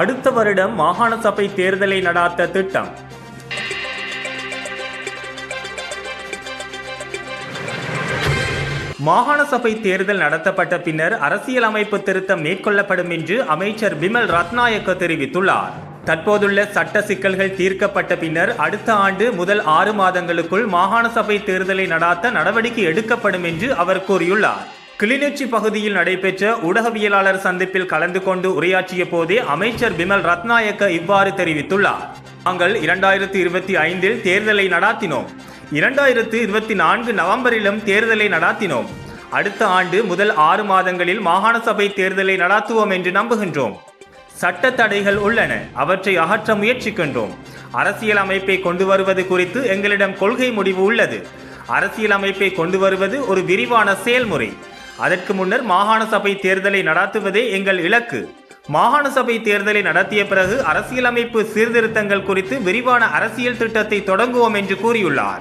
அடுத்த வருடம் மாகாண சபை தேர்தலை நடாத்த திட்டம். மாகாண சபை தேர்தல் நடத்தப்பட்ட பின்னர் அரசியல் அமைப்பு திருத்தம் மேற்கொள்ளப்படும் என்று அமைச்சர் பிமல் ரத்நாயக்க தெரிவித்துள்ளார். தற்போதுள்ள சட்ட சிக்கல்கள் தீர்க்கப்பட்ட பின்னர் அடுத்த ஆண்டு முதல் ஆறு மாதங்களுக்குள் மாகாண சபை தேர்தலை நடாத்த நடவடிக்கை எடுக்கப்படும் என்று அவர் கூறியுள்ளார். கிளிநொச்சி பகுதியில் நடைபெற்ற ஊடகவியலாளர் சந்திப்பில் கலந்து கொண்டு உரையாற்றிய போதே அமைச்சர் பிமல் ரத்நாயக்க இவ்வாறு தெரிவித்துள்ளார். நாங்கள் இரண்டாயிரத்தி இருபத்தி ஐந்தில் தேர்தலை நடாத்தினோம். இரண்டாயிரத்து இருபத்தி நான்கு நவம்பரிலும் தேர்தலை நடாத்தினோம். அடுத்த ஆண்டு முதல் ஆறு மாதங்களில் மாகாண சபை தேர்தலை நடாத்துவோம் என்று நம்புகின்றோம். சட்ட தடைகள் உள்ளன. அவற்றை அகற்ற முயற்சிக்கின்றோம். அரசியல் அமைப்பை கொண்டு வருவது குறித்து எங்களிடம் கொள்கை முடிவு உள்ளது. அரசியல் அமைப்பை கொண்டு வருவது ஒரு விரிவான செயல்முறை. அதற்கு முன்னர் மாகாண சபை தேர்தலை நடாத்துவதே எங்கள் இலக்கு. மாகாண சபை தேர்தலை நடத்திய பிறகு அரசியலமைப்பு சீர்திருத்தங்கள் குறித்து விரிவான அரசியல் திட்டத்தை தொடங்குவோம் என்று கூறியுள்ளார்.